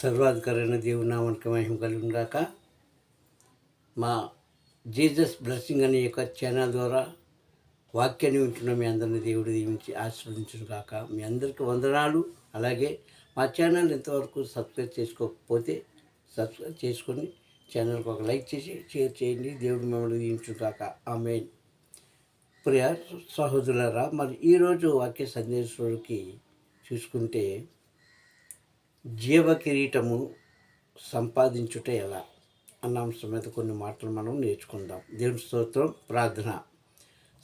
సర్వాధికారైన దేవుని నామానికి మహిమ కలిగిన గాక మా జీసస్ బ్లెస్సింగ్ అనే యొక్క ఛానల్ ద్వారా వాక్యాన్ని వింటున్న మీ అందరిని దేవుడు దీవించి ఆశీర్వదించును గాక మీ అందరికీ వందనాలు. అలాగే మా ఛానల్ ఇంతవరకు సబ్స్క్రైబ్ చేసుకోకపోతే సబ్స్క్రైబ్ చేసుకొని ఛానల్కి ఒక లైక్ చేసి షేర్ చేయండి. దేవుడు మిమ్మల్ని దీవించును గాక ఆమె ప్రియ సహోదరులారా మరి ఈరోజు వాక్య సందేశంలోకి చూసుకుంటే జీవకిరీటము సంపాదించుట ఎలా? అన్న అంశం మీద కొన్ని మాటలు మనం నేర్చుకుందాం. దేవుని స్తోత్రం ప్రార్థన.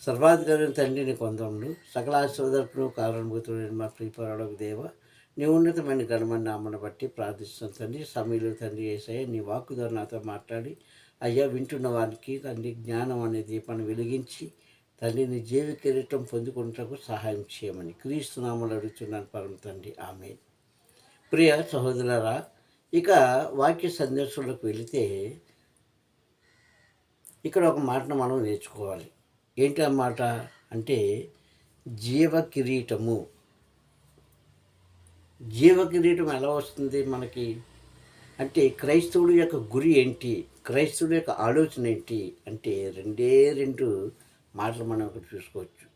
సర్వాధికారి తండ్రిని కొందములు సకల ఆశీర్వాదపు కారణభూతుడైన మా ప్రియపరాడకు దేవ నీ ఉన్నతమైన గణమని నామను బట్టి ప్రార్థిస్తున్న తండ్రి. సమీలు తండ్రి వేసాయ నీ వాక్కు నాతో మాట్లాడి అయ్యా వింటున్న వారికి తండ్రి జ్ఞానం అనే దీపాన్ని వెలిగించి తండ్రిని జీవ కిరీటం పొందుకుంటకు సహాయం చేయమని క్రీస్తు నామలు అడుగుతున్నాను పరమ తండ్రి. ఆమె ప్రియ సహోదరారా ఇక వాక్య సందేశంలోకి వెళితే ఇక్కడ ఒక మాటను మనం నేర్చుకోవాలి. ఏంటి ఆ మాట? అంటే జీవ కిరీటము జీవ కిరీటం ఎలా వస్తుంది మనకి? అంటే క్రైస్తవుడి యొక్క గురి ఏంటి? క్రైస్తవుడి యొక్క ఆలోచన ఏంటి? అంటే రెండే రెండు మాటలు మనం ఇక్కడ చూసుకోవచ్చు.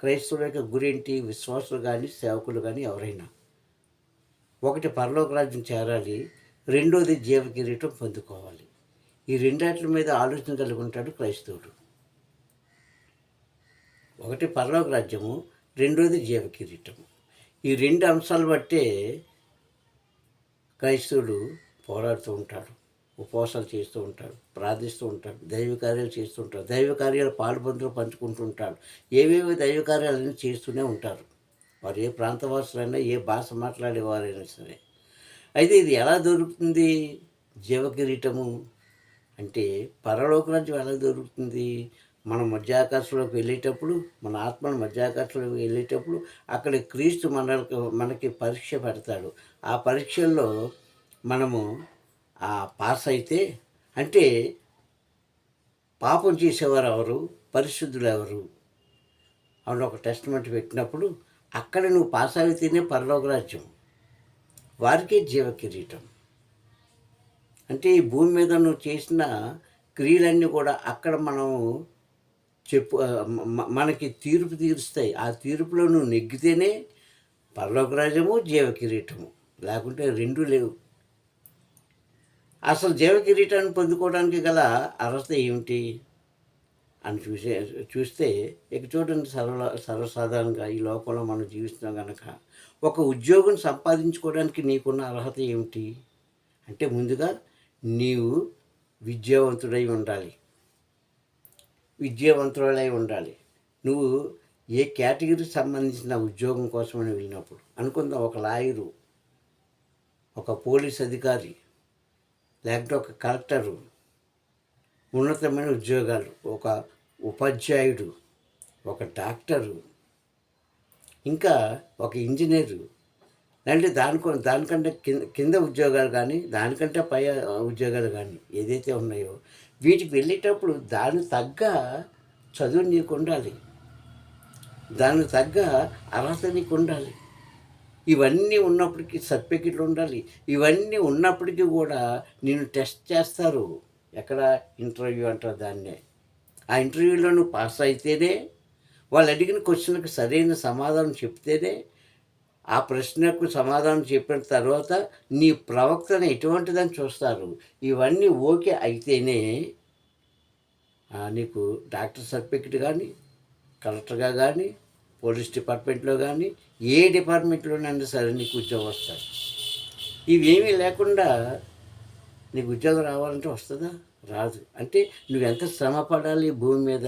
క్రైస్తవుడి యొక్క గురి ఏంటి? విశ్వాసులు కానీ సేవకులు కానీ ఎవరైనా. ఒకటి పరలోక రాజ్యం చేరాలి రెండోది జీవ కిరీటం పొందుకోవాలి. ఈ రెండాటి మీద ఆలోచన కలిగి ఉంటాడు క్రైస్తవుడు. ఒకటి పరలోక రాజ్యము రెండోది జీవ కిరీటము. ఈ రెండు అంశాలు బట్టే క్రైస్తవుడు పోరాడుతూ ఉంటాడు ఉపవాసాలు చేస్తూ ఉంటాడు ప్రార్థిస్తూ ఉంటాడు దైవ కార్యాలు చేస్తూ ఉంటాడు దైవ కార్యాలు పాల్పొందులు పంచుకుంటూ ఉంటాడు. ఏవేవి దైవ కార్యాలన్నీ చేస్తూనే ఉంటారు. వారు ఏ ప్రాంతవాసులైనా ఏ భాష మాట్లాడేవారైనా సరే. అయితే ఇది ఎలా దొరుకుతుంది? జీవకిరీటము అంటే పరలోక రాజ్యం ఎలా దొరుకుతుంది? మన మధ్యాకాశంలోకి వెళ్ళేటప్పుడు మన ఆత్మను మధ్యాకాశంలోకి వెళ్ళేటప్పుడు అక్కడ క్రీస్తు మనకు మనకి పరీక్ష పెడతాడు. ఆ పరీక్షల్లో మనము ఆ పాస్ అయితే అంటే పాపం చేసేవారు ఎవరు? పరిశుద్ధులు ఎవరు? అని ఒక టెస్ట్మెంట్ పెట్టినప్పుడు అక్కడ నువ్వు పాస్ అయితేనే పరలోకరాజ్యం వారికే జీవ కిరీటం. అంటే ఈ భూమి మీద నువ్వు చేసిన క్రియలన్నీ కూడా అక్కడ మనం చెప్పు మనకి తీర్పు తీరుస్తాయి. ఆ తీర్పులో నువ్వు నెగ్గితేనే పరలోక రాజ్యము జీవ కిరీటము. లేకుంటే రెండు లేవు. అసలు జీవ కిరీటాన్ని పొందుకోవడానికి గల అర్హత ఏమిటి? అని చూసే చూస్తే ఇక చూడండి సర్వ సర్వసాధారణంగా ఈ లోకంలో మనం జీవిస్తున్నాం కనుక ఒక ఉద్యోగం సంపాదించుకోవడానికి నీకున్న అర్హత ఏమిటి? అంటే ముందుగా నీవు విద్యావంతుడై ఉండాలి. విద్యావంతుడై ఉండాలి. నువ్వు ఏ కేటగిరీకి సంబంధించిన ఉద్యోగం కోసమని వెళ్ళినప్పుడు అనుకుందాం ఒక లాయరు ఒక పోలీస్ అధికారి లేకపోతే ఒక కలెక్టరు ఉన్నతమైన ఉద్యోగాలు ఒక ఉపాధ్యాయుడు ఒక డాక్టరు ఇంకా ఒక ఇంజనీరు. అంటే దానికో దానికంటే కింద కింద ఉద్యోగాలు కానీ దానికంటే పై ఉద్యోగాలు కానీ ఏదైతే ఉన్నాయో వీటికి వెళ్ళేటప్పుడు దాని తగ్గ చదువు నీకు ఉండాలి. దానికి తగ్గ అర్హత నీకు ఉండాలి. ఇవన్నీ ఉన్నప్పటికీ సర్టిఫికెట్లు ఉండాలి. ఇవన్నీ ఉన్నప్పటికీ కూడా నేను టెస్ట్ చేస్తారు. ఎక్కడ ఇంటర్వ్యూ అంటారు దాన్నే. ఆ ఇంటర్వ్యూలో నువ్వు పాస్ అయితేనే వాళ్ళు అడిగిన క్వశ్చన్కి సరైన సమాధానం చెప్తేనే ఆ ప్రశ్నకు సమాధానం చెప్పిన తర్వాత నీ ప్రవక్తన ఎటువంటిదని చూస్తారు. ఇవన్నీ ఓకే అయితేనే నీకు డాక్టర్ సర్టిఫికెట్ కానీ కలెక్టర్గా కానీ పోలీస్ డిపార్ట్మెంట్లో కానీ ఏ డిపార్ట్మెంట్లోనైనా సరే నీకు ఉద్యోగం వస్తాయి. ఇవేమీ లేకుండా నీకు ఉద్యోగం రావాలంటే వస్తుందా? రాదు. అంటే నువ్వు ఎంత శ్రమ పడాలి భూమి మీద?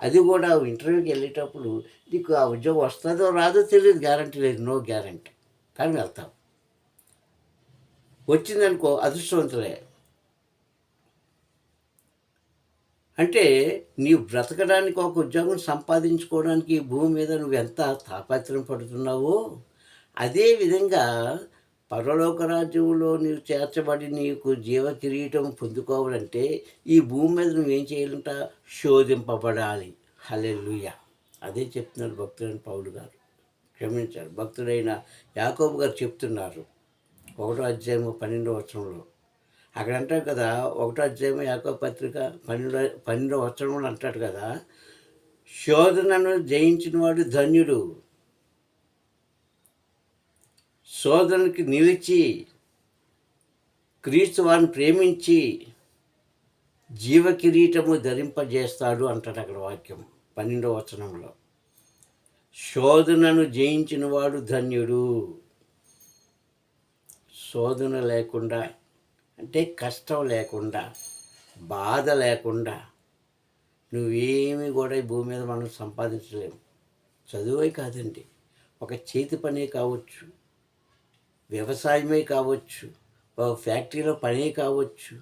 అది కూడా ఇంటర్వ్యూకి వెళ్ళేటప్పుడు నీకు ఆ ఉద్యోగం వస్తుందో రాదో తెలియదు గ్యారంటీ లేదు నో గ్యారంటీ కానీ వెళ్తావు. వచ్చిందనుకో అదృష్టవంతులే. అంటే నీవు బ్రతకడానికి ఒక ఉద్యోగం సంపాదించుకోవడానికి ఈ భూమి మీద నువ్వు ఎంత తాపత్రం పడుతున్నావో అదే విధంగా పరలోక రాజ్యంలో నీవు చేర్చబడి నీకు జీవ కిరీటం పొందుకోవాలంటే ఈ భూమి మీద నువ్వేం చేయాలంట? శోధింపబడాలి. హలెలుయ అదే చెప్తున్నారు భక్తుడైన పౌలు గారు. క్షమించారు భక్తుడైన యాకోబు గారు చెప్తున్నారు ఒకటో అధ్యాయం పన్నెండో వచనంలో. అక్కడ అంటారు కదా ఒకటో అధ్యాయం యాకో పత్రిక పన్నెండో పన్నెండో వచనంలో అంటాడు కదా శోధనను జయించిన వాడు ధన్యుడు. శోధనకి నిలిచి క్రీస్తు వారిని ప్రేమించి జీవకిరీటము ధరింపజేస్తాడు అంటాడు అక్కడ వాక్యం పన్నెండవ వచనంలో. శోధనను జయించిన వాడు ధన్యుడు. శోధన లేకుండా అంటే కష్టం లేకుండా బాధ లేకుండా నువ్వేమి కూడా ఈ భూమి మీద మనం సంపాదించలేము. చదువే కాదండి. ఒక చేతి పనే కావచ్చు. వ్యవసాయమే కావచ్చు ఒక ఫ్యాక్టరీలో పనే కావచ్చు.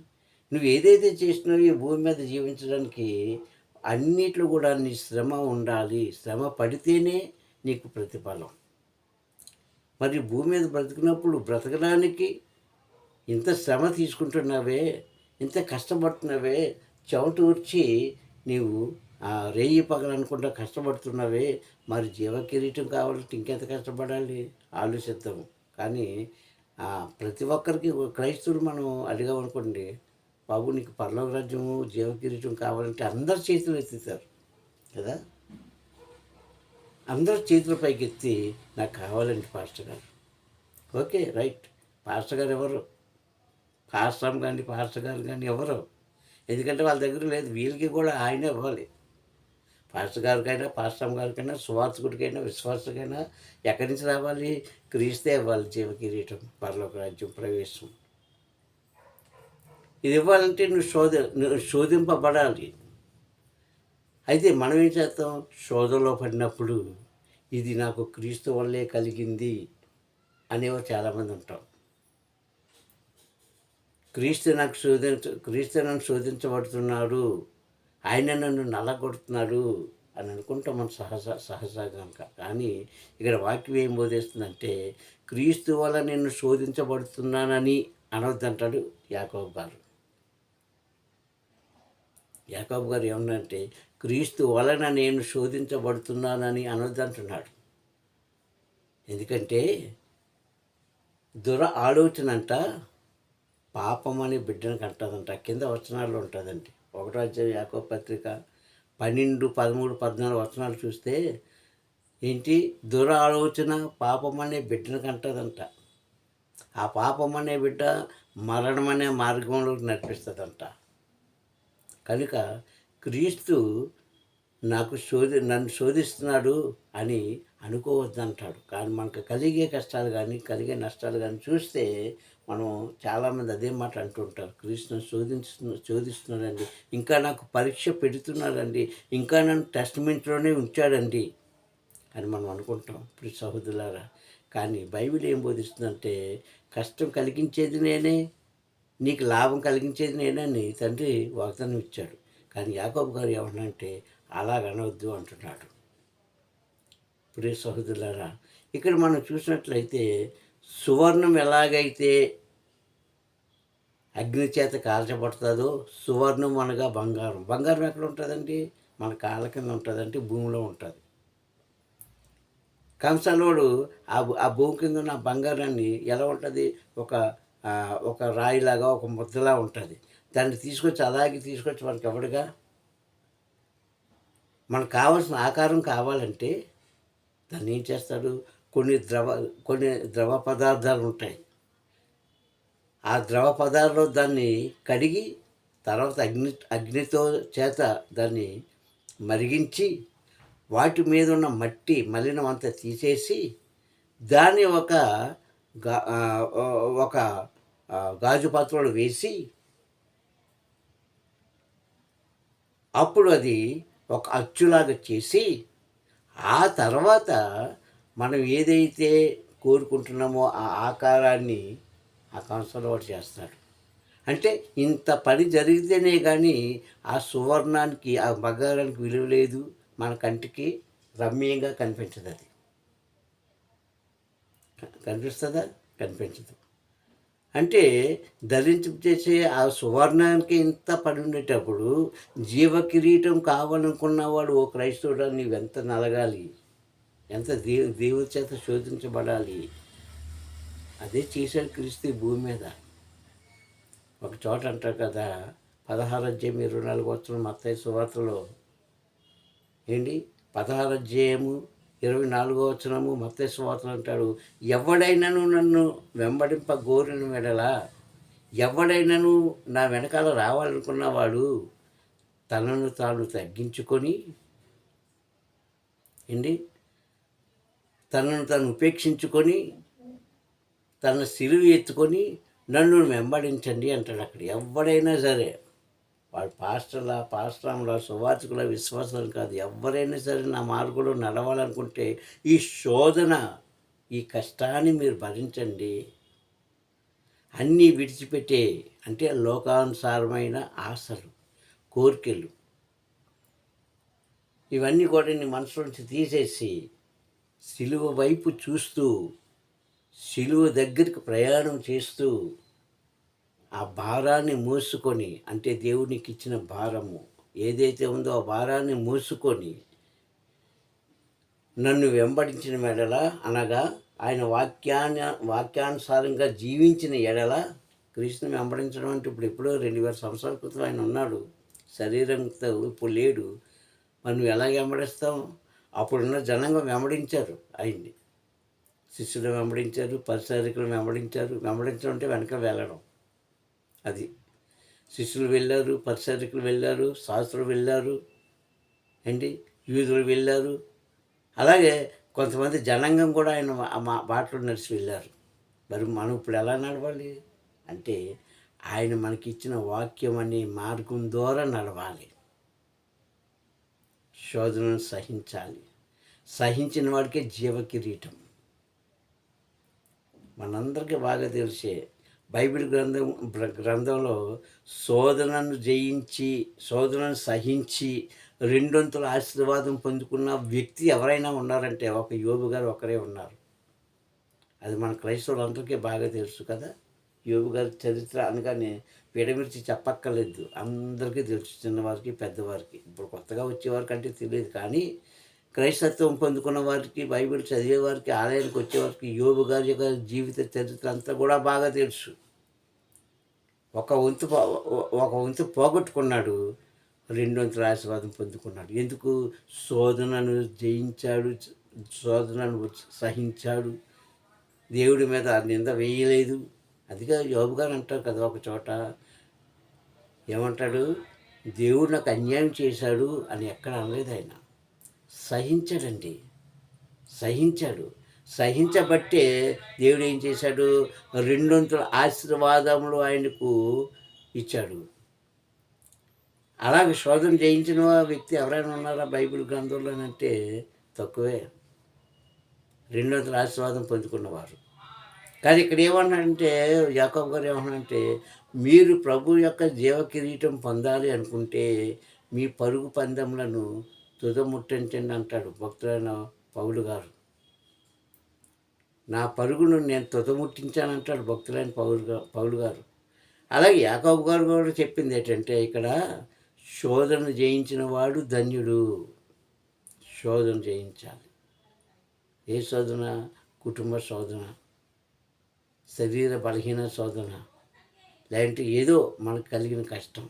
నువ్వు ఏదైతే చేసినావో ఈ భూమి మీద జీవించడానికి అన్నిట్లో కూడా నీ శ్రమ ఉండాలి. శ్రమ పడితేనే నీకు ప్రతిఫలం. మరి భూమి మీద బ్రతికినప్పుడు బ్రతకడానికి ఇంత శ్రమ తీసుకుంటున్నావే ఇంత కష్టపడుతున్నావే చెమట ఊర్చి నీవు ఆ రేయి పగలనుకుంటా కష్టపడుతున్నావే మరి జీవ కిరీటం కావాలంటే ఇంకెంత కష్టపడాలి? ఆలోచిద్దాం కానీ ప్రతి ఒక్కరికి క్రైస్తవులు మనం అడిగామనుకోండి బాబు నీకు పర్లోక రాజ్యము కావాలంటే అందరు చేతులు ఎత్తుతారు కదా? అందరు చేతుల పైకి ఎత్తి నాకు కావాలండి పాస్టర్ గారు. Okay right. పాస్టర్ గారు ఎవరు? పాస్టర్ కానీ పాస్టర్ గారు కానీ ఎవరు? ఎందుకంటే వాళ్ళ దగ్గర లేదు వీళ్ళకి కూడా ఆయన ఇవ్వాలి. పాస్టర్ గారికైనా పాస్టమ్ గారికైనా సువార్తకుడికైనా విశ్వాసకైనా ఎక్కడి నుంచి రావాలి? క్రీస్తే ఇవ్వాలి జీవ కిరీటం పరలోక రాజ్యం ప్రవేశం. ఇది ఇవ్వాలంటే నువ్వు శోధ నువ్వు శోధింపబడాలి. అయితే మనం ఏం చేస్తాం? శోధలో పడినప్పుడు ఇది నాకు క్రీస్తు వల్లే కలిగింది అనేవారు చాలామంది ఉంటాం క్రీస్తు నాకు శోధించ క్రీస్తు నన్ను శోధించబడుతున్నాడు ఆయన నన్ను నల్లగొడుతున్నాడు అని అనుకుంటాం మనం సహజ సహజంగా. కానీ ఇక్కడ వాక్యం ఏం బోధిస్తుందంటే క్రీస్తు వల్ల నేను శోధించబడుతున్నానని అనొద్దంటాడు యాకోబు గారు. యాకోబు గారు ఏమన్నంటే క్రీస్తు వలన నేను శోధించబడుతున్నానని అనొద్దంటున్నాడు ఎందుకంటే దుర ఆలోచన అంట పాపం అనే బిడ్డనికి కంటదంట కింద వచనాల్లో ఉంటుందండి. ఒకటో అధ్యాయం యాకో పత్రిక పన్నెండు పదమూడు పద్నాలుగు వచనాలు చూస్తే ఏంటి? దురాలోచన పాపం అనే బిడ్డను కంటదంట. ఆ పాపం అనే బిడ్డ మరణం అనే మార్గంలోకి నడిపిస్తుందంట. కనుక క్రీస్తు నాకు శోధి నన్ను శోధిస్తున్నాడు అని అనుకోవద్దంటాడు. కానీ మనకు కలిగే కష్టాలు కానీ కలిగే నష్టాలు కానీ చూస్తే మనం చాలామంది అదే మాట అంటుంటారు. కృష్ణ శోధించు శోధిస్తున్నాడండి. ఇంకా నాకు పరీక్ష పెడుతున్నాడండి. ఇంకా నన్ను టెస్ట్మెంట్లోనే ఉంచాడండి. అని మనం అనుకుంటాం. ఇప్పుడు సహోదరులారా కానీ బైబిల్ ఏం బోధిస్తుందంటే కష్టం కలిగించేది నేనే నీకు లాభం కలిగించేది నేనే తండ్రి వాగ్దానం ఇచ్చాడు. కానీ యాకోబు గారు ఏమన్నంటే అలాగనవద్దు అంటున్నాడు. ప్రియ సహోదరులారా ఇక్కడ మనం చూసినట్లయితే సువర్ణం ఎలాగైతే అగ్ని చేత కాల్చబడుతుందో సువర్ణం అనగా బంగారం. బంగారం ఎక్కడ ఉంటుందండి? మన కాళ్ళ కింద ఉంటుందంటే భూమిలో ఉంటుంది. కంసలోడు ఆ భూ- ఆ భూమి కింద ఉన్న బంగారాన్ని ఎలా ఉంటుంది? ఒక ఒక రాయిలాగా ఒక ముద్దలా ఉంటుంది. దాన్ని తీసుకొచ్చి అలాగే తీసుకొచ్చి మనకి ఎవడుగా మనకు కావాల్సిన ఆకారం కావాలంటే దాన్ని ఏం చేస్తాడు? కొన్ని ద్రవ కొన్ని ద్రవ పదార్థాలు ఉంటాయి. ఆ ద్రవ పదార్థంలో దాన్ని కడిగి తర్వాత అగ్ని అగ్నితో చేత దాన్ని మరిగించి వాటి మీద ఉన్న మట్టి మలినం అంతా తీసేసి దాన్ని ఒక గా ఒక గాజు పాత్రలో వేసి అప్పుడు అది ఒక అచ్చులాగా చేసి ఆ తర్వాత మనం ఏదైతే కోరుకుంటున్నామో ఆ ఆకారాన్ని ఆ కంసంలో వాడు చేస్తాడు. అంటే ఇంత పని జరిగితేనే కానీ ఆ సువర్ణానికి ఆ బంగారానికి విలువ లేదు. మన కంటికి రమ్యంగా కనిపించదు అది కనిపిస్తుందా? కనిపించదు. అంటే ధరించి చేసే ఆ సువర్ణానికి ఇంత పడి ఉండేటప్పుడు జీవ కిరీటం కావాలనుకున్నవాడు ఓ క్రైస్తవుడు నీవెంత నలగాలి? ఎంత దేవు దేవుడి చేత శోధించబడాలి? అదే చేశాడు క్రీస్తు భూమి మీద. ఒక చోట అంటారు కదా పదహారు అధ్యాయం ఇరవై నాలుగు వచ్చిన మత్తయ్య సువార్తలో. ఏంటి? పదహారు అధ్యాయము ఇరవై నాలుగో వచనము మత్తయి అంటాడు ఎవడైనాను నన్ను వెంబడింప గోరిన వెడలా ఎవడైనాను నా వెనకాల రావాలనుకున్నవాడు తనను తాను తగ్గించుకొని ఏంటి? తనను తను ఉపేక్షించుకొని తన సిలువ ఎత్తుకొని నన్ను వెంబడించండి అంటాడు అక్కడ. ఎవడైనా సరే వాడు పాస్టర్ల పాస్టర్లా సువాచకుల విశ్వాసాలు కాదు. ఎవరైనా సరే నా మార్గంలో నడవాలనుకుంటే ఈ శోధన ఈ కష్టాన్ని మీరు భరించండి. అన్నీ విడిచిపెట్టే అంటే లోకానుసారమైన ఆశలు కోరికలు. ఇవన్నీ కూడా నీ మనసు నుంచి తీసేసి సిలువ వైపు చూస్తూ సిలువ దగ్గరికి ప్రయాణం చేస్తూ ఆ భారాన్ని మోసుకొని అంటే దేవునికి ఇచ్చిన భారము ఏదైతే ఉందో ఆ భారాన్ని మోసుకొని నన్ను వెంబడించిన మెడల అనగా ఆయన వాక్యాన్ని వాక్యానుసారంగా జీవించిన ఎడల కృష్ణుని వెంబడించడం అంటే ఇప్పుడు ఎప్పుడో రెండు వేల సంవత్సరాల క్రితం ఆయన ఉన్నాడు. శరీరంతో ఇప్పుడు లేడు. మనం ఎలా వెంబడిస్తాం అప్పుడున్న జనంగా వెంబడించారు ఆయన్ని. శిష్యులు వెంబడించారు పరిచారికులు వెంబడించారు. వెంబడించడం అంటే వెనక వెళ్ళడం. అది. శిష్యులు వెళ్ళారు పరిచారికులు వెళ్ళారు శాస్త్రులు వెళ్ళారు ఏంటి? యూదులు వెళ్ళారు. అలాగే కొంతమంది జనాంగం కూడా ఆయన మా- మా బాటలో నడిచి వెళ్ళారు. మరి మనం ఇప్పుడు ఎలా నడవాలి? అంటే ఆయన మనకిచ్చిన వాక్యం అనే మార్గం ద్వారా నడవాలి. శోధనను సహించాలి. సహించిన వాడికే జీవ కిరీటం. మనందరికీ బాగా తెలిసే బైబిల్ గ్రంథం గ్రంథంలో శోధనను జయించి శోధనను సహించి రెండొంతుల ఆశీర్వాదం పొందుకున్న వ్యక్తి ఎవరైనా ఉన్నారంటే ఒక యోబు గారు ఒకరే ఉన్నారు. అది మన క్రైస్తవులందరికీ బాగా తెలుసు కదా. యోబు గారి చరిత్ర అనగానే విడమిర్చి చెప్పక్కర్లేదు. అందరికీ తెలుసు చిన్నవారికి పెద్దవారికి. ఇప్పుడు కొత్తగా వచ్చేవారికి అంటే తెలియదు కానీ క్రైస్తత్వం పొందుకున్న వారికి బైబిల్ చదివేవారికి ఆలయానికి వచ్చేవారికి యోబు గారి యొక్క జీవిత చరిత్ర అంతా కూడా బాగా తెలుసు. ఒక వంతు ఒక వంతు పోగొట్టుకున్నాడు రెండొంతుల ఆశీర్వాదం పొందుకున్నాడు. ఎందుకు? శోధనను జయించాడు శోధనను సహించాడు. దేవుడి మీద నింద వేయలేదు. అదిగా యోబు గారు అంటారు కదా ఒక చోట ఏమంటాడు? దేవుడు నాకు అన్యాయం చేశాడు అని ఎక్కడ అనలేదు ఆయన. సహించాడండి. సహించాడు. సహించబట్టే దేవుడు ఏం చేశాడు? రెండొంతుల ఆశీర్వాదములు ఆయనకు ఇచ్చాడు. అలాగే శోధన జయించిన వ్యక్తి ఎవరైనా ఉన్నారా బైబిల్ గ్రంథంలోనంటే తక్కువే. రెండొంతుల ఆశీర్వాదం పొందుకున్నవారు. కానీ ఇక్కడ ఏమన్నాడంటే యాకబ్ గారు ఏమన్నాడంటే మీరు ప్రభు యొక్క జీవ కిరీటం పొందాలి అనుకుంటే మీ పరుగు పందెములను తుదముట్టించండి అంటాడు భక్తులైన పౌలు గారు. నా పరుగును నేను తుదముట్టించానంటాడు భక్తులైన పౌరు పౌలు గారు. అలాగే యాకబ్ గారు కూడా చెప్పింది ఏంటంటే ఇక్కడ శోధన జయించిన వాడు ధన్యుడు. శోధన జయించాలి. ఏ శోధన? కుటుంబ శోధన. శరీర బలహీన శోధన. లేదంటే ఏదో మనకు కలిగిన కష్టం.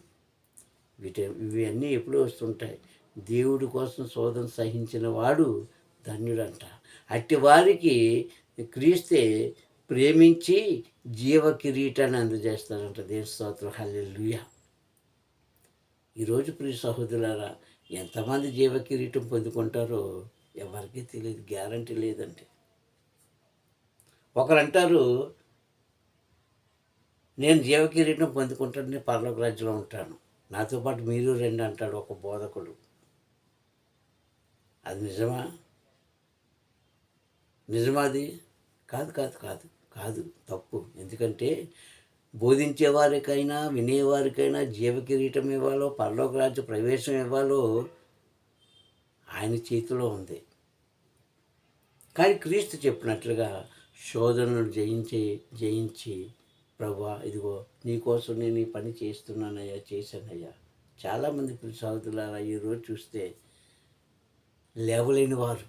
వీటి ఇవన్నీ ఎప్పుడూ వస్తుంటాయి. దేవుడి కోసం శోధన సహించిన వాడు ధన్యుడంట. అట్టి వారికి క్రీస్తే ప్రేమించి జీవ కిరీటాన్ని అందజేస్తారంట దేవ స్తోత్రం. హల్లెలూయా. ఈరోజు ప్రియ సహోదరులారా ఎంతమంది జీవ కిరీటం పొందుకుంటారో ఎవరికీ తెలియదు గ్యారంటీ లేదంటే. ఒకరు అంటారు నేను జీవ కిరీటం పొందుకుంటాను నేను పర్లోక రాజ్యంలో ఉంటాను. నాతో పాటు మీరు రండి అంటాడు ఒక బోధకుడు. అది నిజమా? నిజమా అది కాదు కాదు కాదు కాదు తప్పు. ఎందుకంటే బోధించేవారికైనా వినేవారికైనా జీవకిరీటం ఇవ్వాలో పరలోక రాజ్య ప్రవేశం ఇవ్వాలో ఆయన చేతిలో ఉంది. కానీ క్రీస్తు చెప్పినట్లుగా శోధనను జయించి జయించి ప్రభా ఇదిగో నీకోసం నేను ఈ పని చేస్తున్నానయ్యా చేశానయ్యా. చాలామంది సహోదరులారా ఈరోజు చూస్తే లేవలేని వారు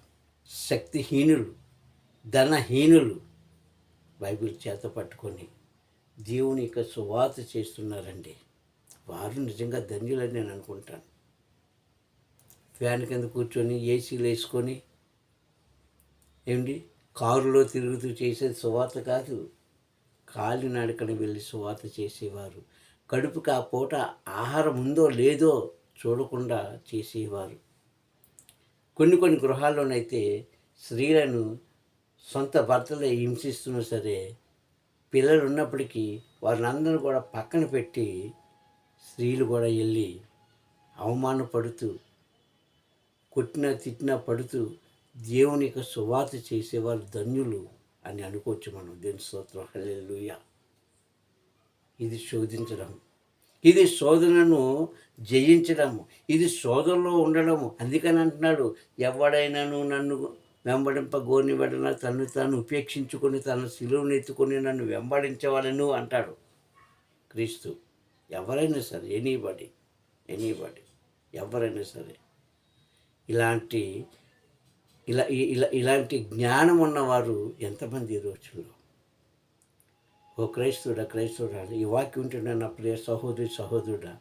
శక్తిహీనులు ధనహీనులు బైబిల్ చేత పట్టుకొని దేవుని యొక్క సువాత చేస్తున్నారండి. వారు నిజంగా ధన్యులని నేను అనుకుంటాను. ఫ్యాన్ కింద కూర్చొని ఏసీలు వేసుకొని ఏమిటి కారులో తిరుగుతూ చేసేది సువార్త కాదు. కాలినడకన వెళ్ళి సువార్త చేసేవారు. కడుపుకి ఆ పూట ఆహారం ఉందో లేదో చూడకుండా చేసేవారు. కొన్ని కొన్ని గృహాల్లోనైతే స్త్రీలను సొంత భర్తలే హింసిస్తున్నా సరే పిల్లలు ఉన్నప్పటికీ వారిని అందరూ కూడా పక్కన పెట్టి స్త్రీలు కూడా వెళ్ళి అవమానపడుతూ కొట్టినా తిట్టినా పడుతూ దేవుని యొక్క సువార్త చేసేవారు ధన్యులు అని అనుకోవచ్చు మనం. దేని స్తోత్రం. హల్లెలూయా. ఇది శోధించడం. ఇది శోధనను జయించడము. ఇది శోధనలో ఉండడము. అందుకని అంటున్నాడు ఎవడైనాను నన్ను వెంబడింప గోనివడన తను తాను ఉపేక్షించుకొని తన శిలువను ఎత్తుకొని నన్ను వెంబడించవాలను అంటాడు క్రీస్తు. ఎవరైనా సరే ఎనీబడి ఎనీబడి ఎవరైనా సరే ఇలాంటి ఇలా ఇలా ఇలాంటి జ్ఞానం ఉన్నవారు ఎంతమంది ఈ రోజుల్లో? ఓ క్రైస్తవుడా క్రైస్తవుడా ఈ వాక్యం ఉంటుండే నా ప్రియ సహోదరి సహోదరుడా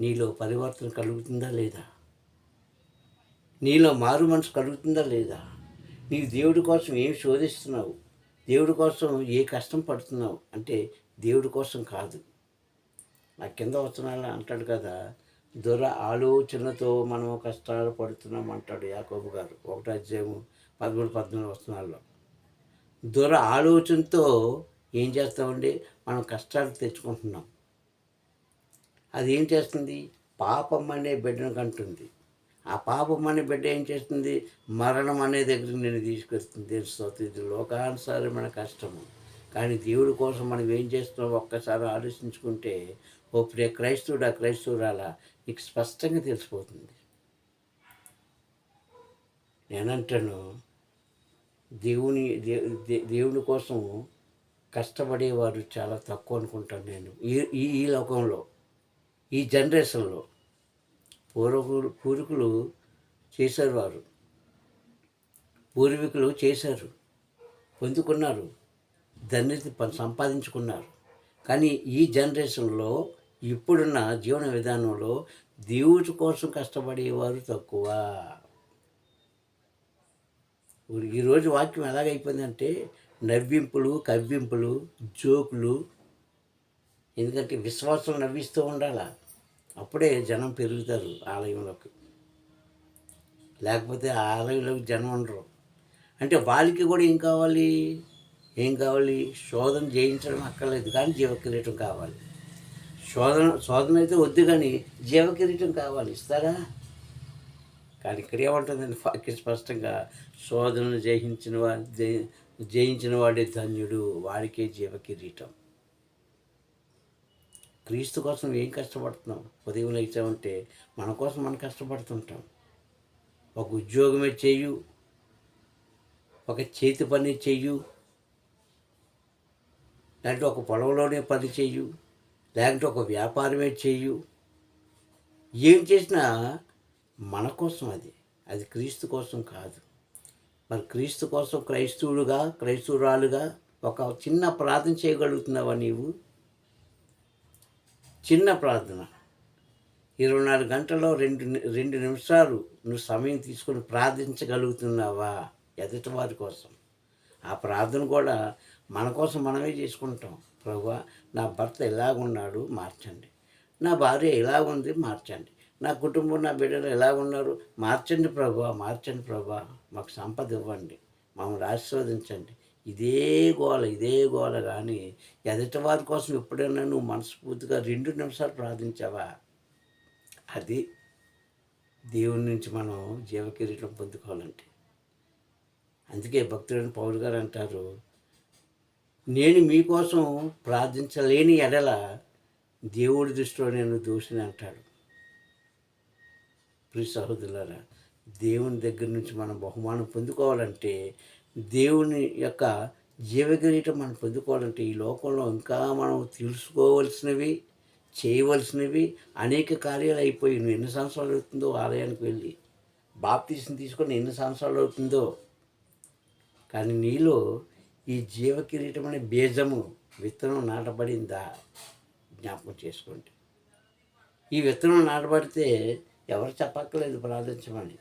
నీలో పరివర్తన కలుగుతుందా లేదా? నీలో మారు మనసు కలుగుతుందా లేదా? నీవు దేవుడి కోసం ఏం శోధిస్తున్నావు? దేవుడి కోసం ఏ కష్టం పడుతున్నావు? అంటే దేవుడి కోసం కాదు. నా కింద వస్తున్నాను అంటాడు కదా దుర ఆలోచనతో మనం కష్టాలు పడుతున్నాం అంటాడు యాకోబు గారు. ఒకటో అధ్యాయము పదమూడు పద్నాలుగు వస్తున్నాల్లో దుర ఆలోచనతో ఏం చేస్తామండి? మనం కష్టాలు తెచ్చుకుంటున్నాం. అది ఏం చేస్తుంది? పాపం అనే బిడ్డను కంటుంది. ఆ పాపం అనే బిడ్డ ఏం చేస్తుంది? మరణం అనే దగ్గరికి నేను తీసుకొస్తుంది. తెలుస్తుంది ఇది లోకానుసారమైన కష్టము. కానీ దేవుడి కోసం మనం ఏం చేస్తున్నాం? ఒక్కసారి ఆలోచించుకుంటే ఓ ప్రియ ఆ క్రైస్తవురాలా నీకు స్పష్టంగా తెలిసిపోతుంది. నేనంటాను దేవుని దేవుని కోసం కష్టపడేవారు చాలా తక్కువ అనుకుంటాను నేను. ఈ ఈ లోకంలో ఈ జనరేషన్లో పూర్వకులు పూర్వీకులు చేశారు వారు. పూర్వీకులు చేశారు. పొందుకున్నారు. ధన్యత సంపాదించుకున్నారు. కానీ ఈ జనరేషన్లో ఇప్పుడున్న జీవన విధానంలో దేవుడి కోసం కష్టపడేవారు తక్కువ. ఈరోజు వాక్యం ఎలాగైపోయిందంటే నవ్వింపులు కవ్వింపులు జోకులు ఎందుకంటే విశ్వాసం నవ్విస్తూ ఉండాలా? అప్పుడే జనం పెరుగుతారు ఆలయంలోకి. లేకపోతే ఆ ఆలయంలోకి జనం ఉండరు. అంటే వాళ్ళకి కూడా ఏం కావాలి? ఏం కావాలి? శోధన జయించడం అక్కర్లేదు కానీ జీవకిరీటం కావాలి. శోధన శోధన అయితే వద్దు కానీ జీవకిరీటం కావాలి. ఇస్తారా? కానీ ఇక్కడ ఏమంటుందండి వాక్యం స్పష్టంగా. శోధనను జయించిన వాడి జయించిన వాడే ధన్యుడు వాడికే జీవకిరీటం. క్రీస్తు కోసం ఏం కష్టపడుతున్నాం? ఉదయం లేచామంటే మన కోసం మనం కష్టపడుతుంటాం. ఒక ఉద్యోగమే చెయ్యు ఒక చేతి పని చెయ్యు లేదంటే ఒక పొలంలోనే పని చెయ్యు లేదంటే ఒక వ్యాపారమే చెయ్యు ఏం చేసినా మన కోసం అది అది క్రీస్తు కోసం కాదు. మరి క్రీస్తు కోసం క్రైస్తవుడుగా క్రైస్తవురాలుగా ఒక చిన్న ప్రార్థన చేయగలుగుతున్నావా నీవు? చిన్న ప్రార్థన. ఇరవై నాలుగు గంటల్లో రెండు రెండు నిమిషాలు నువ్వు సమయం తీసుకొని ప్రార్థించగలుగుతున్నావా ఎదుటి వారి కోసం. ఆ ప్రార్థన కూడా మన కోసం మనమే చేసుకుంటాం. ప్రభు నా భర్త ఎలాగున్నాడు మార్చండి. నా భార్య ఎలాగుంది మార్చండి. నా కుటుంబం నా బిడ్డలు ఎలాగున్నారు మార్చండి ప్రభా మార్చండి ప్రభా. మాకు సంపద ఇవ్వండి. మమ్మల్ని ఆశీర్వదించండి. ఇదే గోల ఇదే గోల కానీ ఎదుటి వారి కోసం ఎప్పుడైనా నువ్వు మనస్ఫూర్తిగా రెండు నిమిషాలు ప్రార్థించావా? అది దేవుని నుంచి మనం జీవకిరీటం పొందుకోవాలంటే. అందుకే భక్తుడైన పౌరు గారు అంటారు నేను మీకోసం ప్రార్థించలేని ఎడల దేవుడి దృష్టిలో నేను దూషిని అంటాడు. ప్రియ సహోదరులారా దేవుని దగ్గర నుంచి మనం బహుమానం పొందుకోవాలంటే దేవుని యొక్క జీవకిరీటం మనం పొందుకోవాలంటే ఈ లోకంలో ఇంకా మనం తెలుసుకోవలసినవి చేయవలసినవి అనేక కార్యాలు అయిపోయి నువ్వు ఎన్ని సంవత్సరాలు అవుతుందో ఆలయానికి వెళ్ళి బాప్తీసం తీసుకొని ఎన్ని సంవత్సరాలు అవుతుందో. కానీ నీలో ఈ జీవకిరీటం అనే బీజము విత్తనం నాటబడిందా? జ్ఞాపకం చేసుకోండి. ఈ విత్తనం నాటబడితే ఎవరు చెప్పక్కర్లేదు ప్రార్థించమని.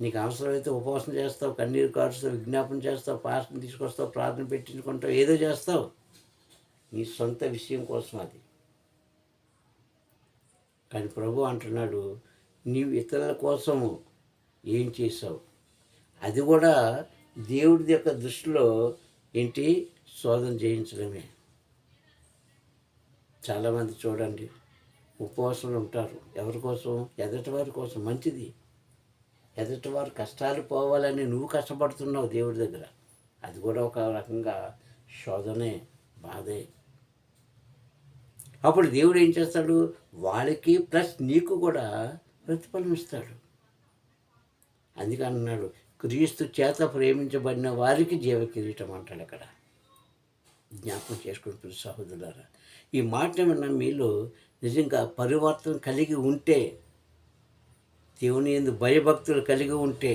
నీకు అవసరమైతే ఉపవాసం చేస్తావు కన్నీరు కారుస్తావు విజ్ఞాపన చేస్తావు పాస్టర్ని తీసుకొస్తావు ప్రార్థన పెట్టించుకుంటావు ఏదో చేస్తావు. నీ సొంత విషయం కోసం అది. కానీ ప్రభు అంటున్నాడు నీవు ఇతరుల కోసము ఏం చేసావు అది కూడా దేవుడి యొక్క దృష్టిలో ఏంటి? శోధన చేయించడమే. చాలామంది చూడండి ఉపవాసంలో ఉంటారు. ఎవరి కోసం ఎదటి వారి కోసం. మంచిది. ఎదుటి వారు కష్టాలు పోవాలని నువ్వు కష్టపడుతున్నావు దేవుడి దగ్గర. అది కూడా ఒక రకంగా శోధనే బాధే. అప్పుడు దేవుడు ఏం చేస్తాడు? వాళ్ళకి ప్లస్ నీకు కూడా ప్రతిఫలం ఇస్తాడు. అందుకని అన్నాడు క్రీస్తు చేత ప్రేమించబడిన వారికి జీవ కిరీటం అంటాడు అక్కడ. జ్ఞాపకం చేసుకుంటున్న సహోదరులారా ఈ మాట విన్న మీలో నిజంగా పరివర్తన కలిగి ఉంటే దేవుని ఎందు భయభక్తులు కలిగి ఉంటే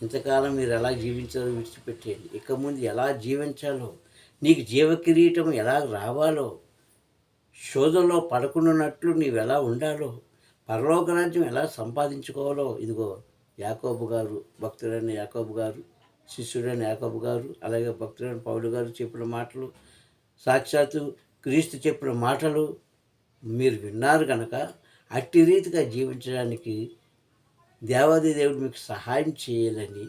ఇంతకాలం మీరు ఎలా జీవించాలో విడిచిపెట్టేయండి. ఇక ముందు ఎలా జీవించాలో నీకు జీవకిరీటం ఎలా రావాలో శోధనలో పడకుండానట్లు నీవు ఎలా ఉండాలో పరలోక రాజ్యం ఎలా సంపాదించుకోవాలో ఇదిగో యాకోబు గారు భక్తుడైన యాకోబు గారు శిష్యుడైన యాకోబు గారు అలాగే భక్తుడైన పౌలు గారు చెప్పిన మాటలు సాక్షాత్తు క్రీస్తు చెప్పిన మాటలు మీరు విన్నారు కనుక అట్టి రీతిగా జీవించడానికి దేవాది దేవుడు మీకు సహాయం చేయాలని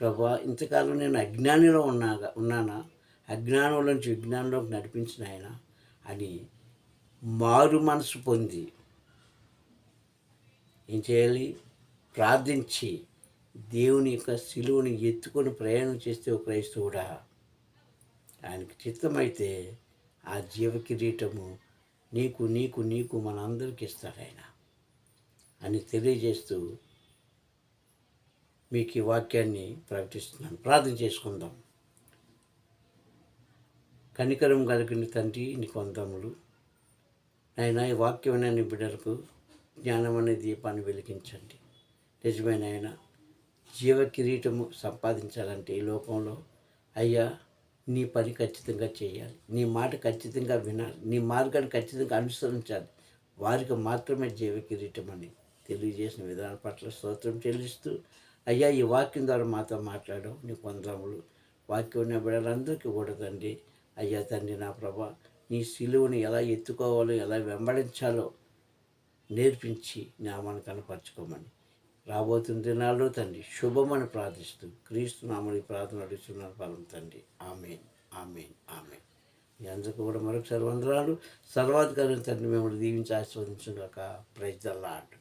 ప్రభా ఇంతకాలం నేను అజ్ఞానిలో ఉన్నాగా ఉన్నానా? అజ్ఞానంలో నుంచి విజ్ఞానంలోకి నడిపించిన ఆయన అని మారు మనసు పొంది ఏం చేయాలి? ప్రార్థించి దేవుని యొక్క శిలువని ఎత్తుకొని ప్రయాణం చేస్తే ఒక క్రైస్తవుడా? ఆయనకి చిత్తమైతే ఆ జీవ కిరీటము నీకు నీకు నీకు మనందరికి ఇస్తాడు ఆయన అని తెలియజేస్తూ మీకు ఈ వాక్యాన్ని ప్రకటిస్తున్నాను. ప్రార్థన చేసుకుందాం. కనికరం కలిగిన తండ్రి నీకు వందములు నాయన ఈ వాక్యం నీ బిడ్డలకు జ్ఞానం అనే దీపాన్ని వెలిగించండి. నిజమైన ఆయన జీవ కిరీటము సంపాదించాలంటే ఈ లోకంలో అయ్యా నీ పని ఖచ్చితంగా చేయాలి. నీ మాట ఖచ్చితంగా వినాలి. నీ మార్గాన్ని ఖచ్చితంగా అనుసరించాలి. వారికి మాత్రమే జీవ కిరీటం అని తెలియజేసిన విధానం పట్ల స్తోత్రం చెల్లిస్తూ అయ్యా ఈ వాక్యం ద్వారా మాతో మాట్లాడడం నీ పొందములు వాక్యం ఉన్న బిడ్డలందరికీ కూడా తండ్రి అయ్యా తండ్రి నా ప్రభా నీ సిలువని ఎలా ఎత్తుకోవాలో ఎలా వెంబడించాలో నేర్పించి నామాన్ని కనపరచుకోమని. రాబోతున్న దినాల్లో తండ్రి శుభమని ప్రార్థిస్తూ క్రీస్తు నామని ప్రార్థన అడుగుతున్నారు ఫలం తండ్రి. Amen amen amen. మీ అందరికీ కూడా మరొకసారి వందనాలు. సర్వాధికారులు తండ్రి మిమ్మల్ని దీవించి ఆస్వాదించుగాక ప్రైజ్ ద లాడ్